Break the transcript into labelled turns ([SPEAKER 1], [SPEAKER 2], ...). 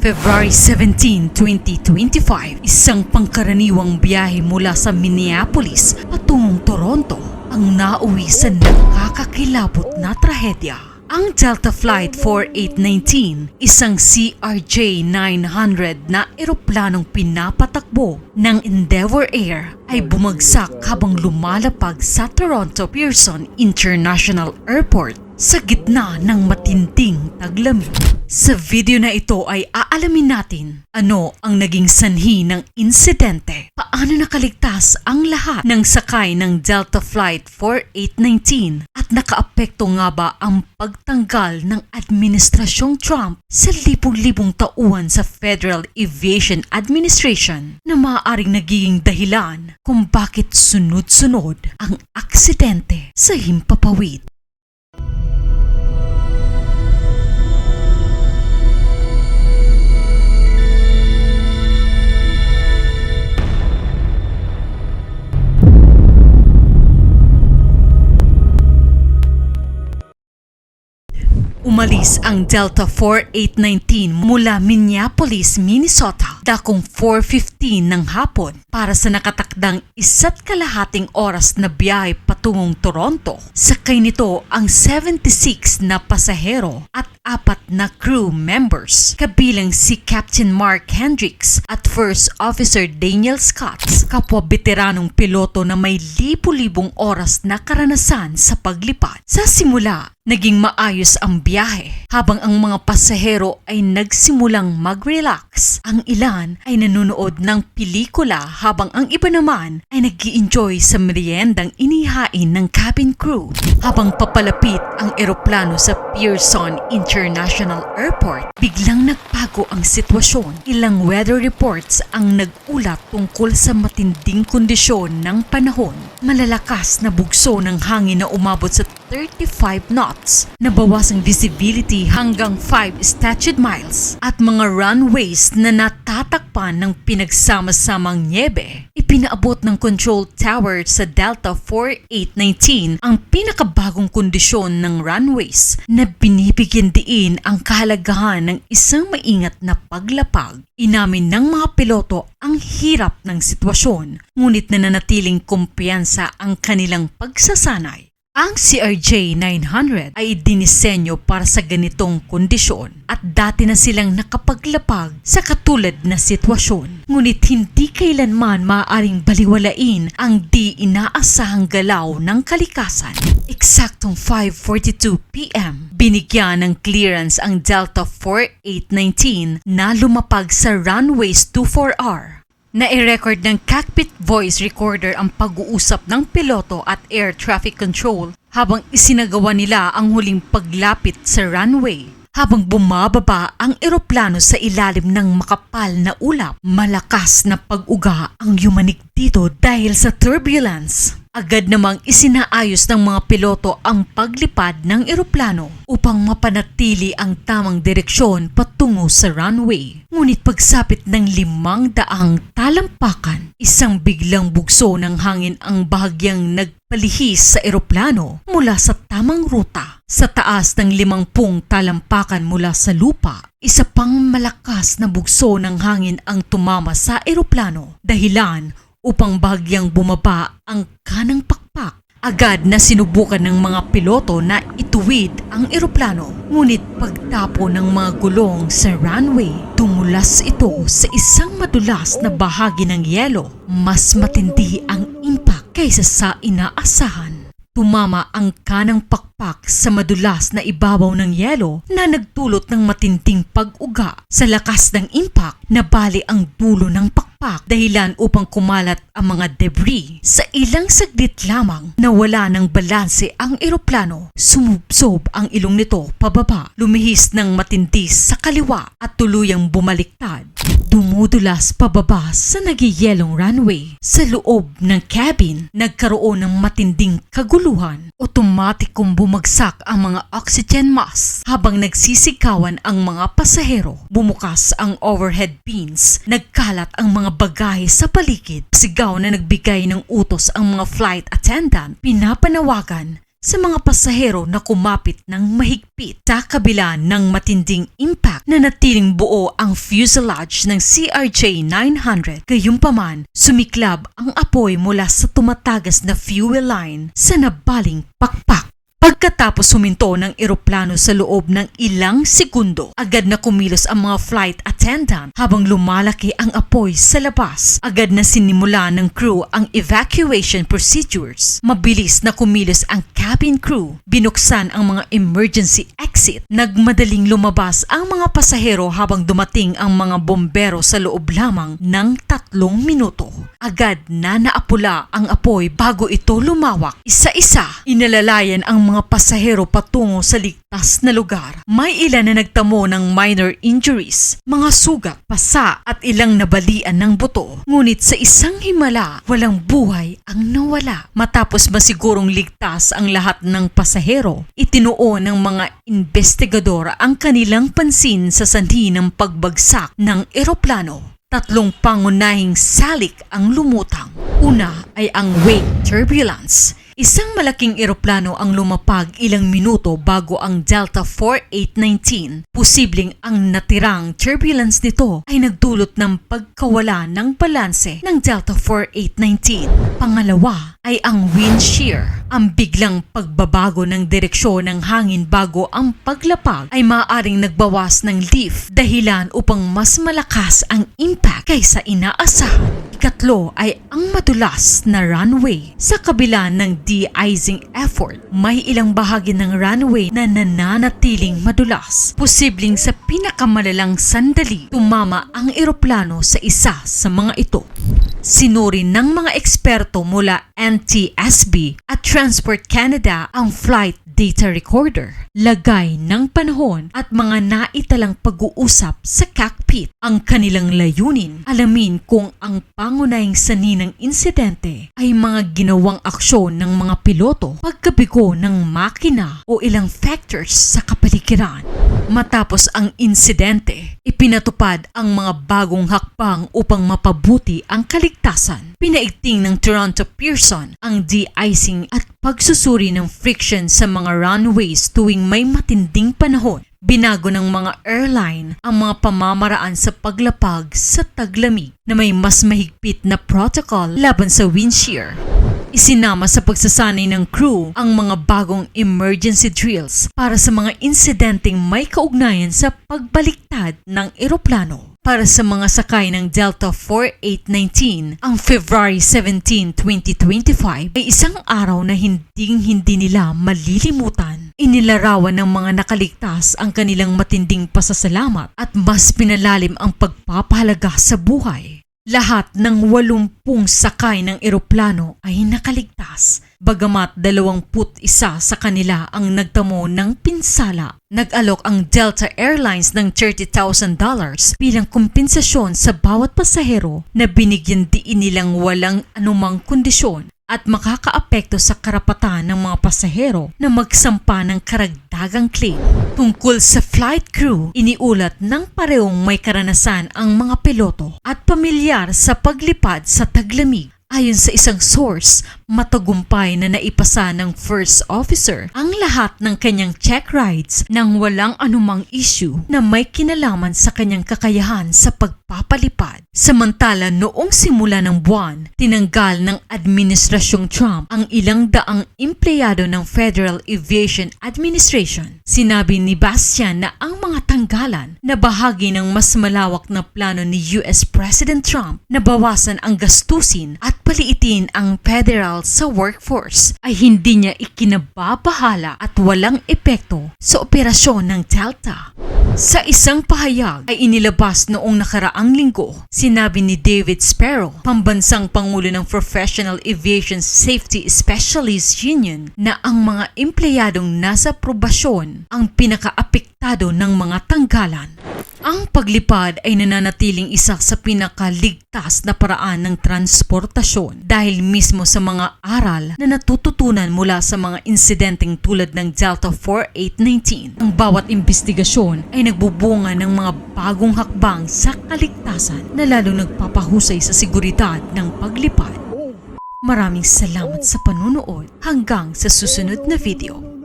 [SPEAKER 1] February 17, 2025, isang pangkaraniwang biyahe mula sa Minneapolis patungong Toronto ang nauwi sa nakakakilabot na trahedya. Ang Delta Flight 4819, isang CRJ-900 na eroplanong pinapatakbo ng Endeavour Air ay bumagsak habang lumalapag sa Toronto Pearson International Airport sa gitna ng matinding taglamig. Sa video na ito ay aalamin natin ano ang naging sanhi ng insidente, paano nakaligtas ang lahat ng sakay ng Delta Flight 4819 at nakaapekto nga ba ang pagtanggal ng Administrasyong Trump sa libong-libong tauhan sa Federal Aviation Administration na maaaring nagiging dahilan kung bakit sunod-sunod ang aksidente sa himpapawid. Umalis ang Delta 4819 mula Minneapolis, Minnesota dakong 4.15 ng hapon para sa nakatakdang isa't kalahating oras na biyahe patungong Toronto. Sakay nito ang 76 na pasahero at apat na crew members kabilang si Captain Mark Hendricks at First Officer Daniel Scott, kapwa veteranong piloto na may libu-libong oras na karanasan sa paglipad. Sa simula, naging maayos ang biyahe habang ang mga pasahero ay nagsimulang mag-relax. Ang ilan ay nanonood ng pelikula habang ang iba naman ay nag enjoy sa meriendang inihain ng cabin crew. Habang papalapit ang eroplano sa Pearson International Airport, biglang nagbago ang sitwasyon. Ilang weather reports ang nag-ulat tungkol sa matinding kondisyon ng panahon. Malalakas na bugso ng hangin na umabot sa 35 knots, nabawas ang visibility hanggang 5 statute miles at mga runways na natatakpan ng pinagsama-samang niebe. Ipinaabot ng control tower sa Delta 4819 ang pinakabagong kondisyon ng runways na binibigyan diin ang kahalagahan ng isang maingat na paglapag. Inamin ng mga piloto ang hirap ng sitwasyon, ngunit nananatiling kumpiyansa ang kanilang pagsasanay. Ang CRJ-900 ay dinisenyo para sa ganitong kondisyon at dati na silang nakapaglapag sa katulad na sitwasyon. Ngunit hindi kailanman maaaring baliwalain ang di inaasahang galaw ng kalikasan. Eksaktong 5.42pm, binigyan ng clearance ang Delta 4819 na lumapag sa runways 24R. Na-record ng cockpit voice recorder ang pag-uusap ng piloto at air traffic control habang isinagawa nila ang huling paglapit sa runway. Habang bumababa ang eroplano sa ilalim ng makapal na ulap, malakas na pag-uga ang yumanig dito dahil sa turbulence. Agad namang isinaayos ng mga piloto ang paglipad ng eroplano upang mapanatili ang tamang direksyon patungo sa runway. Ngunit pagsapit ng limang daang talampakan, isang biglang bugso ng hangin ang bahagyang nagpalihis sa eroplano mula sa tamang ruta. Sa taas ng limangpung talampakan mula sa lupa, isa pang malakas na bugso ng hangin ang tumama sa eroplano. Dahilan upang bahagyang bumaba ang kanang pakpak. Agad na sinubukan ng mga piloto na ituwid ang eroplano. Ngunit pagtapo ng mga gulong sa runway, tumulas ito sa isang madulas na bahagi ng yelo. Mas matindi ang impact kaysa sa inaasahan. Tumama ang kanang pakpak sa madulas na ibabaw ng yelo na nagdulot ng matinding pag-uga. Sa lakas ng impact, nabali ang dulo ng pakpak dahilan upang kumalat ang mga debris. Sa ilang saglit lamang, nawala ng balanse ang eroplano. Sumubsob ang ilong nito pababa, lumihis ng matindi sa kaliwa at tuluyang bumaliktad. Dumudulas pababa sa nagiyelong runway. Sa loob ng cabin, nagkaroon ng matinding kaguluhan. Otomatikong bumagsak ang mga oxygen mask habang nagsisikawan ang mga pasahero. Bumukas ang overhead bins. Nagkalat ang mga bagahe sa paligid. Sigaw na nagbigay ng utos ang mga flight attendant. Pinapanawagan sa mga pasahero na kumapit ng mahigpit sa kabila ng matinding impact na natiling buo ang fuselage ng CRJ-900. Gayunpaman, sumiklab ang apoy mula sa tumatagas na fuel line sa nabaling pakpak. Pagkatapos huminto ng eroplano sa loob ng ilang segundo, agad na kumilos ang mga flight attendant habang lumalaki ang apoy sa labas. Agad na sinimula ng crew ang evacuation procedures. Mabilis na kumilos ang cabin crew. Binuksan ang mga emergency exit. Nagmadaling lumabas ang mga pasahero habang dumating ang mga bombero sa loob lamang ng tatlong minuto. Agad na naapula ang apoy bago ito lumawak. Isa-isa, inalalayan ang mga pasahero patungo sa ligtas na lugar. May ilan na nagtamo ng minor injuries, mga sugat, pasa at ilang nabalian ng buto. Ngunit sa isang himala, walang buhay ang nawala. Matapos masigurong ligtas ang lahat ng pasahero, itinuo ng mga investigador ang kanilang pansin sa sanhi ng pagbagsak ng eroplano. Tatlong pangunahing salik ang lumutang. Una ay ang wake turbulence. Isang malaking eroplano ang lumapag ilang minuto bago ang Delta 4819. Posibleng ang natirang turbulence nito ay nagdulot ng pagkawala ng balanse ng Delta 4819. Pangalawa ay ang wind shear. Ang biglang pagbabago ng direksyon ng hangin bago ang paglapag ay maaaring nagbawas ng lift dahilan upang mas malakas ang impact kaysa inaasahan. Ikatlo ay ang madulas na runway. Sa kabila ng de-icing effort, may ilang bahagi ng runway na nananatiling madulas. Posibleng sa pinakamalalang sandali, tumama ang eroplano sa isa sa mga ito. Sinuri ng mga eksperto mula NTSB at Transport Canada ang flight data recorder, lagay ng panahon at mga naitalang pag-uusap sa cockpit. Ang kanilang layunin, alamin kung ang pangunahing sani ng insidente ay mga ginawang aksyon ng mga piloto, pagkabigo ng makina o ilang factors sa kapaligiran. Matapos ang insidente, ipinatupad ang mga bagong hakbang upang mapabuti ang kaligtasan. Pinaigting ng Toronto Pearson ang de-icing at pagsusuri ng friction sa mga runways tuwing may matinding panahon. Binago ng mga airline ang mga pamamaraan sa paglapag sa taglamig na may mas mahigpit na protocol laban sa wind shear. Isinama sa pagsasanay ng crew ang mga bagong emergency drills para sa mga insidenteng may kaugnayan sa pagbaliktad ng eroplano. Para sa mga sakay ng Delta 4819, ang February 17, 2025 ay isang araw na hinding-hindi nila malilimutan. Inilarawan ng mga nakaligtas ang kanilang matinding pasasalamat at mas pinalalim ang pagpapahalaga sa buhay. Lahat ng walumpung sakay ng eroplano ay nakaligtas, bagamat dalawamput isa sa kanila ang nagtamo ng pinsala. Nag-alok ang Delta Airlines ng $30,000 bilang kompensasyon sa bawat pasahero na binigyan diin nilang walang anumang kondisyon at makakaapekto sa karapatan ng mga pasahero na magsampa ng karagdagang claim. Tungkol sa flight crew, iniulat ng parehong may karanasan ang mga piloto at pamilyar sa paglipad sa taglamig. Ayon sa isang source, matagumpay na naipasa ng first officer ang lahat ng kanyang check rides nang walang anumang issue na may kinalaman sa kanyang kakayahan sa pagpapalipad. Samantala noong simula ng buwan, tinanggal ng Administrasyong Trump ang ilang daang empleyado ng Federal Aviation Administration. Sinabi ni Bastian na ang mga tanggalan na bahagi ng mas malawak na plano ni US President Trump na bawasan ang gastusin at paliitin ang federal sa workforce ay hindi niya ikinababahala at walang epekto sa operasyon ng Delta. Sa isang pahayag ay inilabas noong nakaraang linggo, sinabi ni David Sparrow, pambansang pangulo ng Professional Aviation Safety Specialists Union, na ang mga empleyadong nasa probasyon ang pinakaapektado ng mga tanggalan. Ang paglipad ay nananatiling isa sa pinakaligtas na paraan ng transportasyon dahil mismo sa mga aral na natututunan mula sa mga insidenteng tulad ng Delta 4819. Ang bawat investigasyon ay nagbubunga ng mga bagong hakbang sa kaligtasan na lalong nagpapahusay sa seguridad ng paglipad. Maraming salamat sa panunood hanggang sa susunod na video.